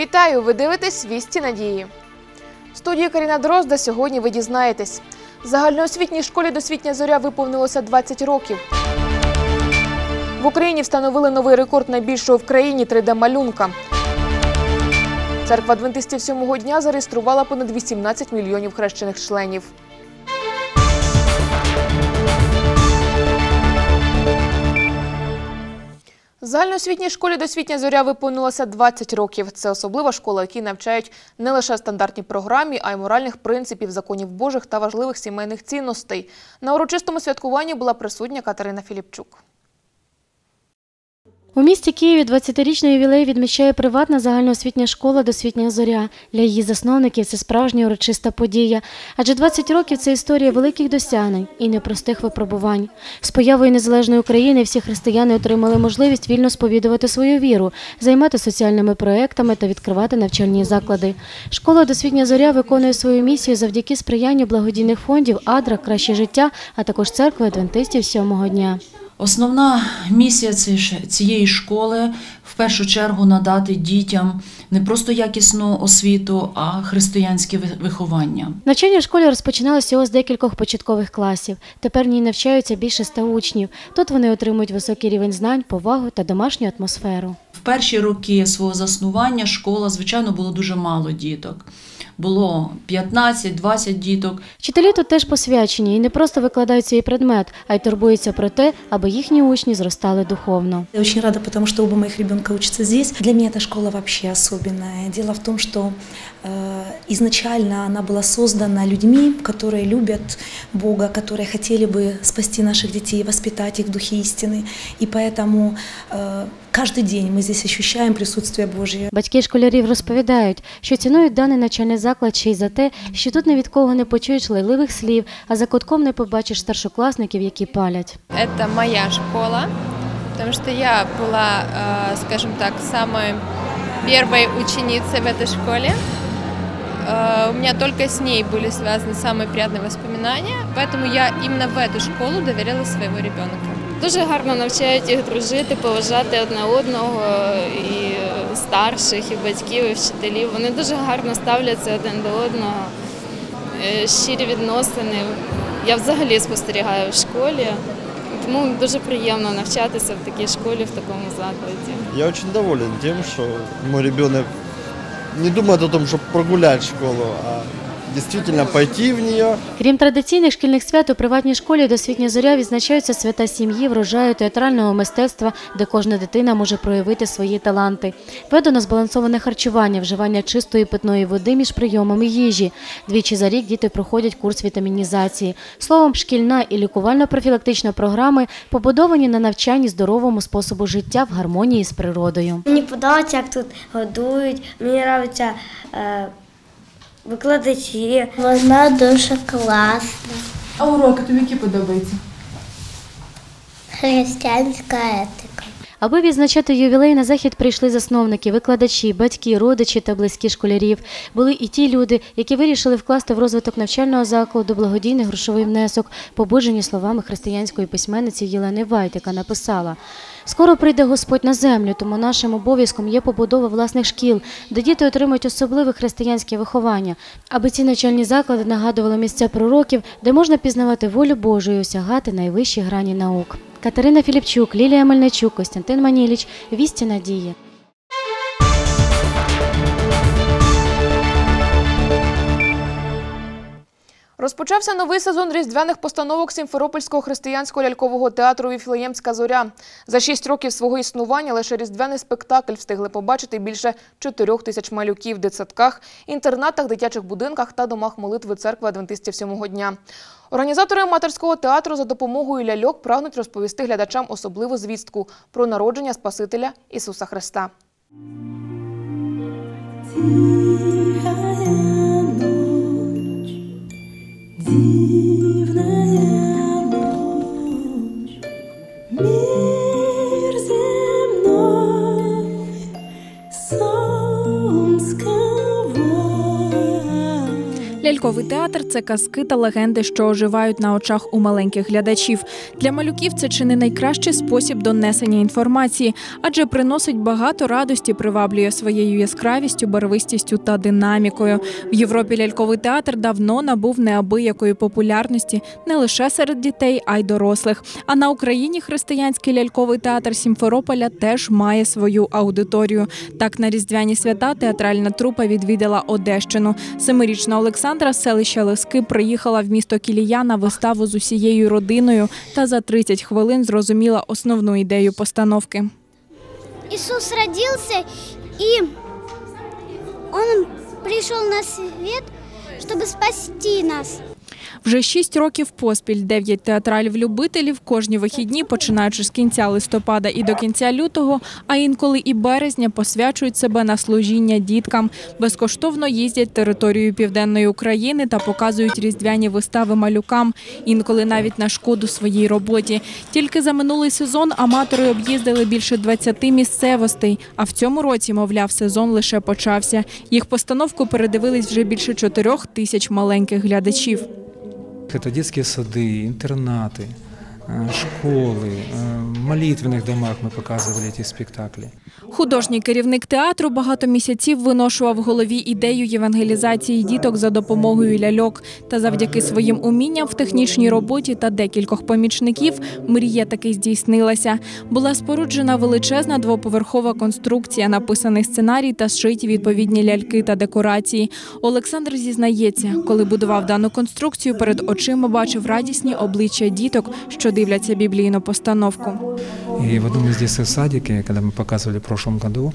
Вітаю! Ви дивитесь «Вісті надії. В студії Каріна Дрозда сьогодні ви дізнаєтесь. Загальноосвітній школі досвітня зоря виповнилося 20 років. В Україні встановили новий рекорд найбільшого в країні 3D-малюнка. Церква адвентистів сьомого дня зареєструвала понад 18 мільйонів хрещених членів. Загальноосвітній школі досвітня зоря виповнилося 20 років. Це особлива школа, якій навчають не лише стандартній програмі, а й моральних принципів, законів Божих та важливих сімейних цінностей. На урочистому святкуванні була присутня Катерина Філіпчук. У місті Києві 20-річний ювілей відмічає приватна загальноосвітня школа «Досвітня зоря». Для її засновників це справжня урочиста подія. Адже 20 років це історія великих досягнень і непростих випробувань. З появою незалежної України всі християни отримали можливість вільно сповідувати свою віру, займати соціальними проектами та відкривати навчальні заклади. Школа «Досвітня зоря виконує свою місію завдяки сприянню благодійних фондів «Адра», «Краще життя», а також церкви адвентистів сьомого дня. Основна місія цієї школи в першу чергу надати дітям не просто якісну освіту, а християнське виховання. Навчання в школі розпочиналося з декількох початкових класів. Тепер в ній навчаються більше ста учнів. Тут вони отримують високий рівень знань, повагу та домашню атмосферу. В перші роки свого заснування школа, звичайно, було дуже мало діток було 15-20 діток. Вчителі тут теж посвячені і не просто викладають свій предмет, а й турбуються про те, аби їхні учні зростали духовно. Я дуже рада, тому що оба моїх ребенка учатся здесь. Для мене ця школа взагалі особенная. Дело в том, что э, изначально она была создана людьми, которые любят Бога, которые хотели бы спасти наших детей, воспитать их в духе истины. И поэтому э, Кожен день ми здесь ощущаем присутствие Божье. Батьки школярів розповідають, що цінують даний навчальний заклад ще й за те, що тут ні від кого не почуєш лайливих слів, а за кутком не побачиш старшокласників, які палять. Це моя школа, тому що я була, скажімо так, самою першою ученицей в этой школе. У меня только с ней были связаны самые приятные воспоминания, поэтому я именно в эту школу доверила своего ребенка. Дуже гарно навчають їх дружити, поважати одне одного, і старших, і батьків, і вчителів. Вони дуже гарно ставляться один до одного, е, щирі відносини. Я взагалі спостерігаю в школі, тому дуже приємно навчатися в такій школі, в такому закладі. Я дуже доволен тим, що мій дитина не думає о том, щоб прогуляти школу, а дійсно пойти в нее. Крім традиційних шкільних свят у приватній школі досвітня зоря відзначаються свята сім'ї, врожаю, театрального мистецтва, де кожна дитина може проявити свої таланти. Ведено збалансоване харчування, вживання чистої питної води між прийомами їжі. Двічі за рік діти проходять курс вітамінізації. Словом, шкільна і лікувально-профілактична програми побудовані на навчанні здоровому способу життя в гармонії з природою. Мені подобається, як тут годують. Мені подобається е, викладачі. Вона дуже класна. А уроки тобі які подобаються? Християнська етика. Аби відзначати ювілей на захід прийшли засновники, викладачі, батьки, родичі та близькі школярів. Були і ті люди, які вирішили вкласти в розвиток навчального закладу благодійний грошовий внесок, побуджені словами християнської письменниці Єлени Вайт, яка написала. Скоро прийде Господь на землю, тому нашим обов'язком є побудова власних шкіл, де діти отримують особливе християнське виховання, аби ці навчальні заклади нагадували місця пророків, де можна пізнавати волю Божу і осягати найвищі грані наук. Катерина Філіпчук, Лілія Мельничук, Костянтин Маніліч, вісті надії. Розпочався новий сезон різдвяних постановок Сімферопольського християнського лялькового театру Віфлеємська зоря. За шість років свого існування лише різдвяний спектакль встигли побачити більше чотирьох тисяч малюків в дитсадках, інтернатах, дитячих будинках та домах молитви церкви адвентистів сьомого дня. Організатори аматорського театру за допомогою ляльок прагнуть розповісти глядачам особливу звістку про народження Спасителя Ісуса Христа. see. Ляльковий театр це казки та легенди, що оживають на очах у маленьких глядачів. Для малюків це чи не найкращий спосіб донесення інформації, адже приносить багато радості, приваблює своєю яскравістю, барвистістю та динамікою. В Європі ляльковий театр давно набув неабиякої популярності не лише серед дітей, а й дорослих. А на Україні християнський ляльковий театр Сімферополя теж має свою аудиторію. Так на різдвяні свята театральна трупа відвідала Одещину. Семирічна Олександра з селища Лески приїхала в місто Кілія на виставу з усією родиною та за 30 хвилин зрозуміла основну ідею постановки. Ісус родився і Он прийшов на світ, щоб спасти нас. Вже шість років поспіль дев'ять театралів-любителів кожні вихідні, починаючи з кінця листопада і до кінця лютого, а інколи і березня, посвячують себе на служіння діткам. Безкоштовно їздять територією південної України та показують різдвяні вистави малюкам, інколи навіть на шкоду своїй роботі. Тільки за минулий сезон аматори об'їздили більше 20 місцевостей. А в цьому році, мовляв, сезон лише почався. Їх постановку передивились вже більше чотирьох тисяч маленьких глядачів. Это детские сады, интернаты, э, школы, э, в молитвенных домах мы показывали эти спектакли. Художній керівник театру багато місяців виношував в голові ідею євангелізації діток за допомогою ляльок. Та завдяки своїм умінням в технічній роботі та декількох помічників мрія таки здійснилася. Була споруджена величезна двоповерхова конструкція, написаний сценарій та зшиті відповідні ляльки та декорації. Олександр зізнається, коли будував дану конструкцію, перед очима бачив радісні обличчя діток, що дивляться біблійну постановку. И в одном из детских садике, когда мы показывали в прошлом году,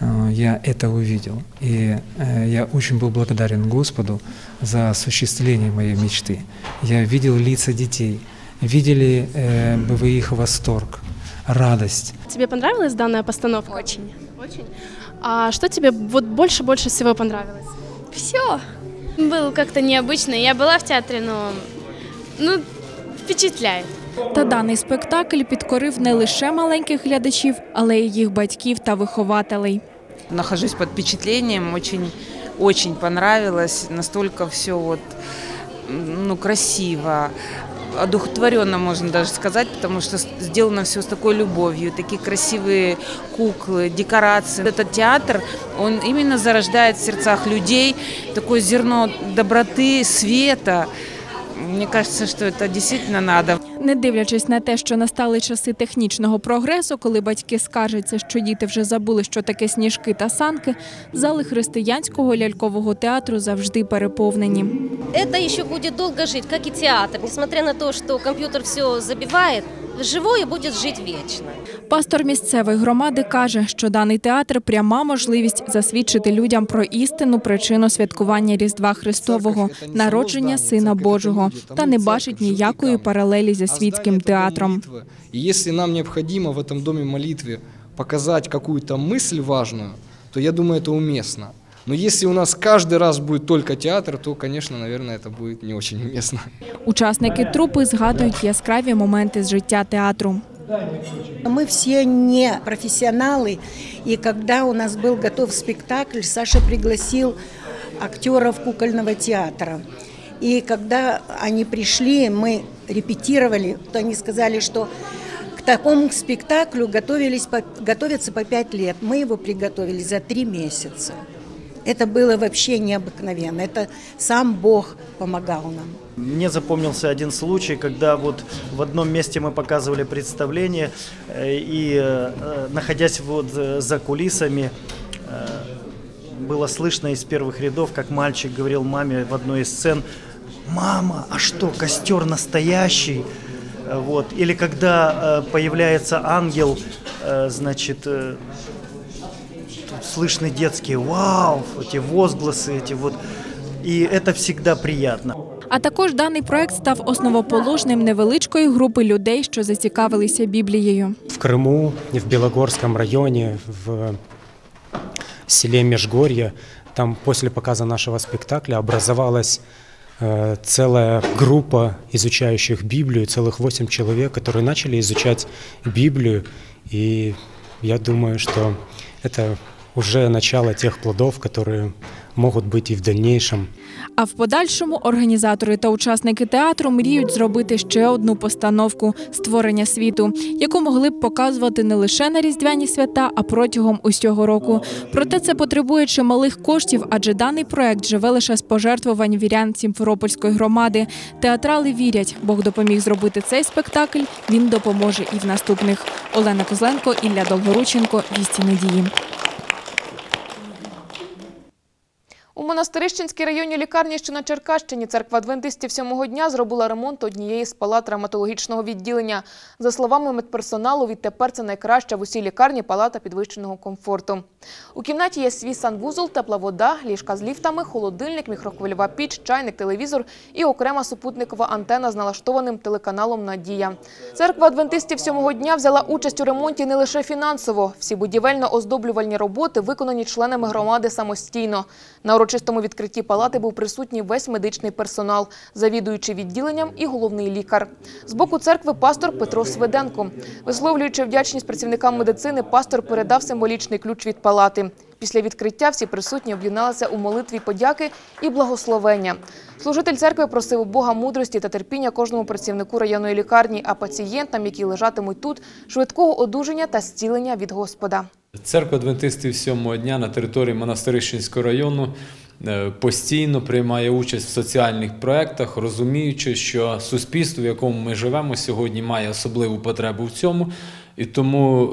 э, я это увидел. И э, я очень был благодарен Господу за осуществление моей мечты. Я видел лица детей, видели э, бы вы их восторг, радость. Тебе понравилась данная постановка? Очень. Очень. А что тебе вот больше-больше всего понравилось? Все. Было как-то необычно. Я была в театре, но ну, впечатляет. Та даний спектакль підкорив не лише маленьких глядачів, але й їх батьків та вихователей. Нахожусь под впечатлением, очень, очень понравилось, настолько все вот, м, ну, красиво, одухотворенно, можно даже сказать, потому что с- сделано все с такой любовью, такие красивые куклы, декорации. Этот театр, он именно зарождает в сердцах людей такое зерно доброты, света. Мне кажется, что это действительно надо. Не дивлячись на те, що настали часи технічного прогресу, коли батьки скаржаться, що діти вже забули, що таке сніжки та санки, зали християнського лялькового театру завжди переповнені. Це ще буде довго жити, як і театр. Несмотря на то, що комп'ютер все забивает, живое будет жить вечно. Пастор місцевої громади каже, що даний театр пряма можливість засвідчити людям про істинну причину святкування Різдва Христового, народження Сина Божого, та не бачить ніякої паралелі зі світським театром. И если нам необходимо в этом доме молитвы показать какую-то мысль важную, то я думаю, это уместно. Но если у нас каждый раз будет только театр, то, конечно, наверное, это будет не очень уместно. Учасники трупи згадують яскраві моменти з життя театру. Мы все не профессионалы, и когда у нас был готов спектакль, Саша пригласил актеров кукольного театра. И когда они пришли, мы репетировали, то они сказали, что к такому спектаклю готовились по, готовятся по пять лет. Мы его приготовили за три месяца. Это было вообще необыкновенно. Это сам Бог помогал нам. Мне запомнился один случай, когда вот в одном месте мы показывали представление, э, и э, находясь вот э, за кулисами, было слышно из первых рядов, как мальчик говорил маме в одной из сцен, «Мама, а что, костер настоящий?» Вот. Или когда появляется ангел, значит, слышны детские «Вау!», эти возгласы, эти вот. И это всегда приятно. А також даний проект став основоположним невеличкої групи людей, що зацікавилися Біблією. В Крыму, в Белогорском районе, в селе Межгорье, там после показа нашего спектакля образовалась э, целая группа изучающих Библию, целых восемь человек, которые начали изучать Библию. И я думаю, что это уже начало тех плодов, которые могут быть и в дальнейшем. А в подальшому організатори та учасники театру мріють зробити ще одну постановку створення світу, яку могли б показувати не лише на різдвяні свята, а протягом усього року. Проте це потребує чималих коштів, адже даний проект живе лише з пожертвувань вірян Сімферопольської громади. Театрали вірять, Бог допоміг зробити цей спектакль. Він допоможе і в наступних. Олена Козленко, Ілля Долгорученко, Вісті надії. У Монастирищенській районній лікарні, що на Черкащині, церква адвентистів сьомого дня зробила ремонт однієї з палат травматологічного відділення. За словами медперсоналу, відтепер це найкраща в усій лікарні палата підвищеного комфорту. У кімнаті є свій санвузол, тепла вода, ліжка з ліфтами, холодильник, мікрохвильова піч, чайник, телевізор і окрема супутникова антена з налаштованим телеканалом «Надія». Церква адвентистів сьомого дня взяла участь у ремонті не лише фінансово. Всі будівельно-оздоблювальні роботи виконані членами громади самостійно. На урочистому відкритті палати був присутній весь медичний персонал, завідуючий відділенням і головний лікар. З боку церкви пастор Петро Сведенко. Висловлюючи вдячність працівникам медицини, пастор передав символічний ключ від палати. Після відкриття всі присутні об'єдналися у молитві подяки і благословення. Служитель церкви просив у Бога мудрості та терпіння кожному працівнику районної лікарні, а пацієнтам, які лежатимуть тут, швидкого одужання та зцілення від Господа. Церква адвентистів сьомого дня на території Монастирищенського району постійно приймає участь в соціальних проєктах, розуміючи, що суспільство, в якому ми живемо сьогодні, має особливу потребу в цьому. І тому е,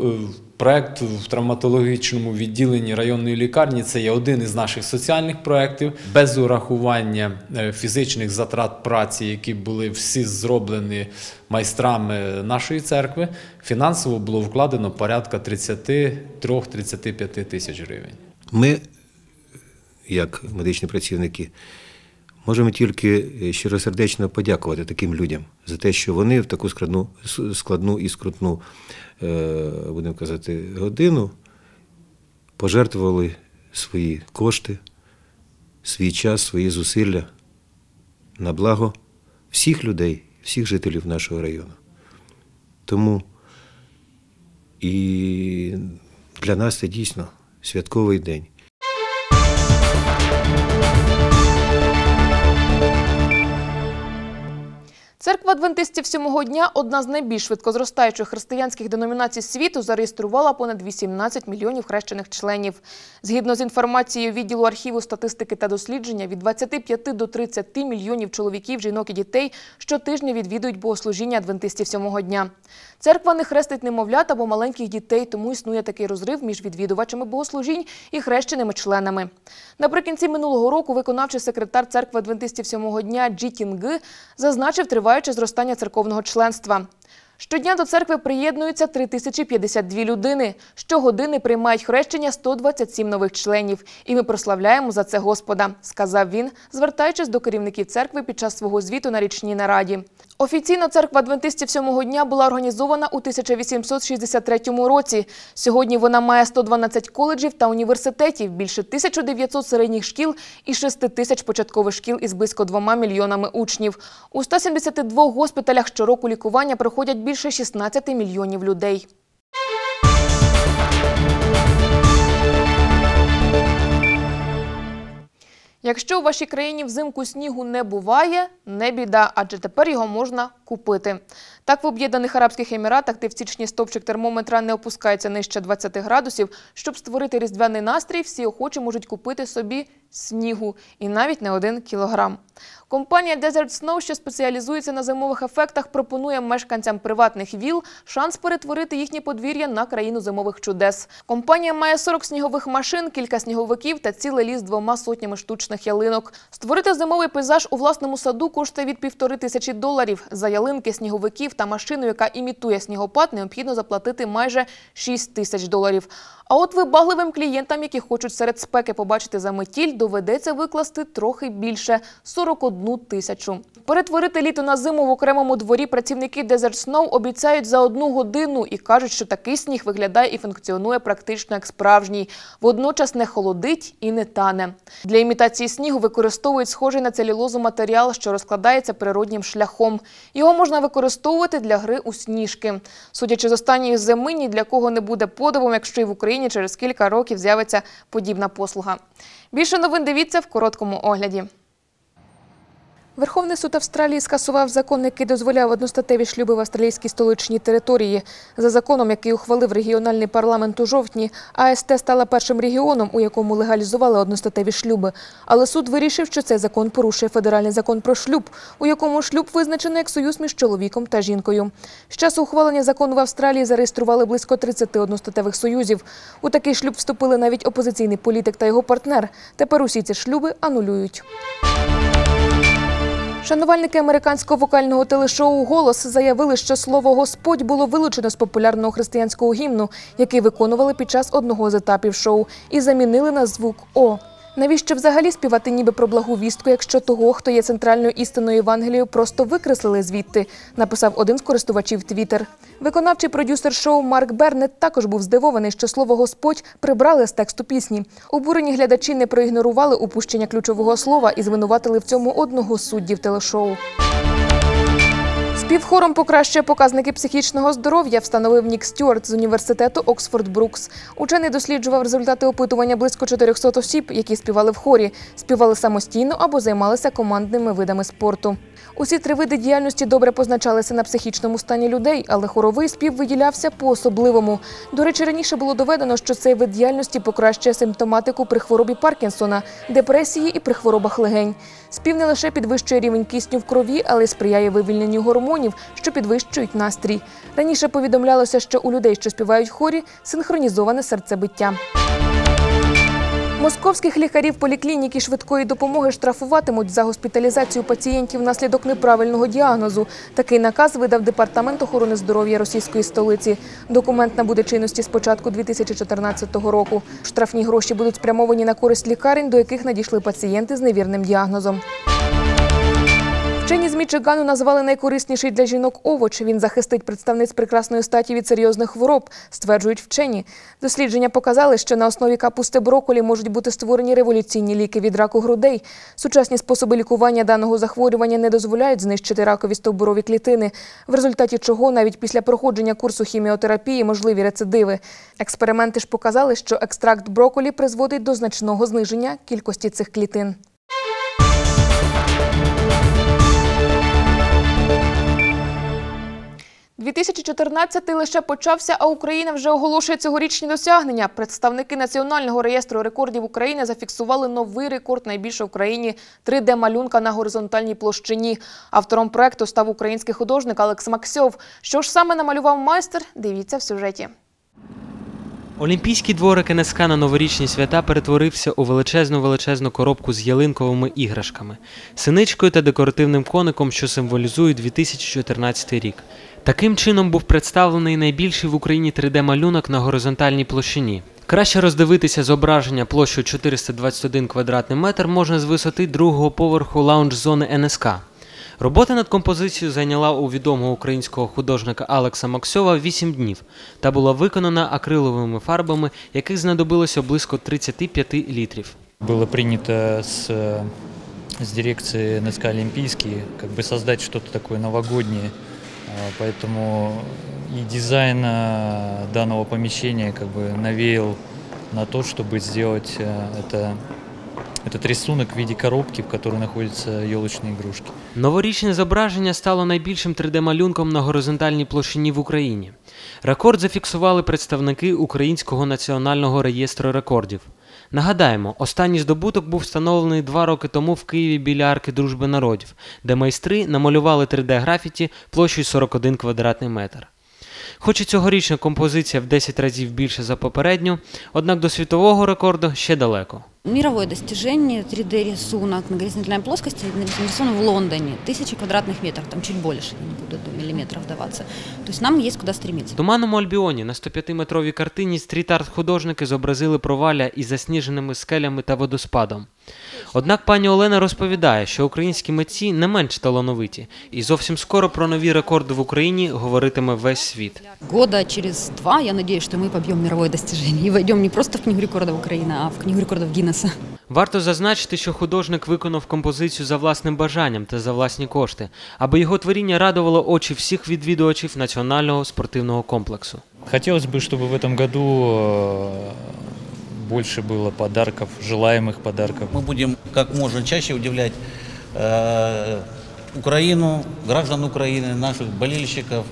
проєкт в травматологічному відділенні районної лікарні це є один із наших соціальних проєктів, без урахування е, фізичних затрат праці, які були всі зроблені майстрами нашої церкви. Фінансово було вкладено порядка 33-35 тисяч гривень. Ми, як медичні працівники, можемо тільки щиросердечно подякувати таким людям за те, що вони в таку складну, складну і скрутну, е, будемо казати, годину пожертвували свої кошти, свій час, свої зусилля на благо всіх людей, всіх жителів нашого району. Тому і для нас це дійсно святковий день. Церква адвентистів сьомого дня, одна з найбільш швидко зростаючих християнських деномінацій світу, зареєструвала понад 18 мільйонів хрещених членів. Згідно з інформацією відділу архіву статистики та дослідження, від 25 до 30 мільйонів чоловіків, жінок і дітей щотижня відвідують богослужіння адвентистів сьомого дня. Церква не хрестить немовлят або маленьких дітей, тому існує такий розрив між відвідувачами богослужінь і хрещеними членами. Наприкінці минулого року виконавчий секретар церкви адвентистів сьомого дня Джі Кінги зазначив триваюче зростання церковного членства. Щодня до церкви приєднуються 3052 людини. Щогодини приймають хрещення 127 нових членів. І ми прославляємо за це Господа, сказав він, звертаючись до керівників церкви під час свого звіту на річній нараді. Офіційно церква адвентистів сьомого дня була організована у 1863 році. Сьогодні вона має 112 коледжів та університетів, більше 1900 середніх шкіл і 6 тисяч початкових шкіл із близько 2 мільйонами учнів. У 172 госпіталях щороку лікування проходять більше 16 мільйонів людей. Якщо у вашій країні взимку снігу не буває, не біда, адже тепер його можна купити. Так в Об'єднаних Арабських Еміратах, де в січні стопчик термометра не опускається нижче 20 градусів, щоб створити різдвяний настрій, всі охочі можуть купити собі снігу і навіть не один кілограм. Компанія Desert Snow, що спеціалізується на зимових ефектах, пропонує мешканцям приватних віл шанс перетворити їхнє подвір'я на країну зимових чудес. Компанія має 40 снігових машин, кілька сніговиків та цілий ліс двома сотнями штучних ялинок. Створити зимовий пейзаж у власному саду коштує від півтори тисячі доларів. За ялинки, сніговиків та машину, яка імітує снігопад, необхідно заплатити майже 6 тисяч доларів. А от вибагливим клієнтам, які хочуть серед спеки побачити заметіль, доведеться викласти трохи більше – 41 тисячу. Перетворити літо на зиму в окремому дворі працівники Desert Snow обіцяють за одну годину і кажуть, що такий сніг виглядає і функціонує практично як справжній. Водночас не холодить і не тане. Для імітації снігу використовують схожий на целюлозу матеріал, що розкладається природнім шляхом. Його можна використовувати для гри у сніжки. Судячи з останньої зими, ні для кого не буде подивом, якщо і в Україні через кілька років з'явиться подібна послуга. Більше новин дивіться в короткому огляді. Верховний суд Австралії скасував закон, який дозволяв одностатеві шлюби в австралійській столичній території. За законом, який ухвалив регіональний парламент у жовтні, АСТ стала першим регіоном, у якому легалізували одностатеві шлюби. Але суд вирішив, що цей закон порушує федеральний закон про шлюб, у якому шлюб визначено як союз між чоловіком та жінкою. З часу ухвалення закону в Австралії зареєстрували близько 30 одностатевих союзів. У такий шлюб вступили навіть опозиційний політик та його партнер. Тепер усі ці шлюби анулюють. Шанувальники американського вокального телешоу Голос заявили, що слово Господь було вилучено з популярного християнського гімну, який виконували під час одного з етапів шоу, і замінили на звук О. Навіщо взагалі співати ніби про благу вістку, якщо того, хто є центральною істиною Євангелію, просто викреслили звідти, написав один з користувачів Твіттер. Виконавчий продюсер шоу Марк Бернет також був здивований, що слово Господь прибрали з тексту пісні. Обурені глядачі не проігнорували упущення ключового слова і звинуватили в цьому одного з суддів телешоу. Співхором покращує показники психічного здоров'я, встановив Нік Стюарт з університету Оксфорд Брукс. Учений досліджував результати опитування близько 400 осіб, які співали в хорі, співали самостійно або займалися командними видами спорту. Усі три види діяльності добре позначалися на психічному стані людей, але хоровий спів виділявся по-особливому. До речі, раніше було доведено, що цей вид діяльності покращує симптоматику при хворобі Паркінсона, депресії і при хворобах легень. Спів не лише підвищує рівень кисню в крові, але й сприяє вивільненню гормонів, що підвищують настрій. Раніше повідомлялося, що у людей, що співають хорі, синхронізоване серцебиття. Московських лікарів поліклініки швидкої допомоги штрафуватимуть за госпіталізацію пацієнтів внаслідок неправильного діагнозу. Такий наказ видав департамент охорони здоров'я російської столиці. Документ набуде чинності з початку 2014 року. Штрафні гроші будуть спрямовані на користь лікарень, до яких надійшли пацієнти з невірним діагнозом. Вчені з Мічигану назвали найкорисніший для жінок овоч. Він захистить представниць прекрасної статі від серйозних хвороб, стверджують вчені. Дослідження показали, що на основі капусти броколі можуть бути створені революційні ліки від раку грудей. Сучасні способи лікування даного захворювання не дозволяють знищити ракові стовбурові клітини, в результаті чого навіть після проходження курсу хіміотерапії можливі рецидиви. Експерименти ж показали, що екстракт броколі призводить до значного зниження кількості цих клітин. – 2014 лише почався, а Україна вже оголошує цьогорічні досягнення. Представники Національного реєстру рекордів України зафіксували новий рекорд найбільше в країні 3D-малюнка на горизонтальній площині. Автором проекту став український художник Алекс Максьов. Що ж саме намалював майстер, дивіться в сюжеті. Олімпійський дворик НСК на новорічні свята перетворився у величезну величезну коробку з ялинковими іграшками, синичкою та декоративним коником, що символізують 2014 рік. Таким чином був представлений найбільший в Україні 3D-малюнок на горизонтальній площині. Краще роздивитися зображення площею 421 квадратний метр можна з висоти другого поверху лаунж-зони НСК. Робота над композицією зайняла у відомого українського художника Алекса Максьова 8 днів та була виконана акриловими фарбами, яких знадобилося близько 35 літрів. Было принято с, э, с дирекции НСК Олимпийский как бы создать что-то такое новогоднее, А, поэтому и дизайн а, данного помещения как бы навеял на то, чтобы сделать э, это, этот рисунок в виде коробки, в которой находятся елочные игрушки. Новорічне зображення стало найбільшим 3D-малюнком на горизонтальній площині в Україні. Рекорд зафіксували представники Українського національного реєстру рекордів. Нагадаємо, останній здобуток був встановлений два роки тому в Києві біля арки Дружби народів, де майстри намалювали 3D-графіті площею 41 квадратний метр. Хоч і цьогорічна композиція в 10 разів більше за попередню, однак до світового рекорду ще далеко. Мировое достижение 3D-рисунок на горизонтальной плоскости нарисован в Лондоне. Тысячи квадратных метров, там чуть больше, не буду до миллиметров даваться. То есть нам есть куда стремиться. В Туманному Альбіоні на 105-метровій картині стріт-арт художники зобразили проваля із засніженими скелями та водоспадом. Однак пані Олена розповідає, що українські митці не менш талановиті, і зовсім скоро про нові рекорди в Україні говоритиме весь світ. Года через два, я надеюсь, что мы побьем мировое достижение и войдем не просто в Книгу рекордов Украины, а в Книгу рекордов Гиннесса. Варто зазначити, що художник виконав композицію за власним бажанням та за власні кошти, аби його творіння радувало очі всіх відвідувачів національного спортивного комплексу. Хотелось бы, чтобы в этом году э, больше было подарков, желаемых подарков. Мы будем как можно чаще удивлять э, Украину, граждан Украины, наших болельщиков,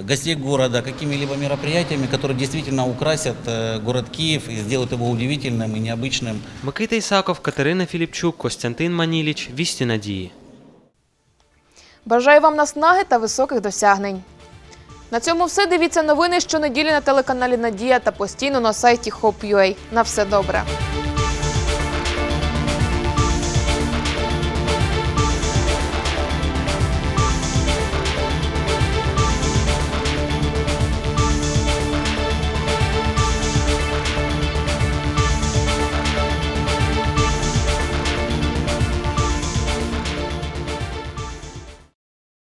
гостей города какими-либо мероприятиями, которые действительно украсят э, город Киев и сделают его удивительным и необычным. Микита Ісаков, Катерина Філіпчук, Костянтин Маніліч, Вісті Надії. Бажаю вам наснаги та високих досягнень. На цьому все. Дивіться новини щонеділі на телеканалі Надія та постійно на сайті Hope.ua. На все добре.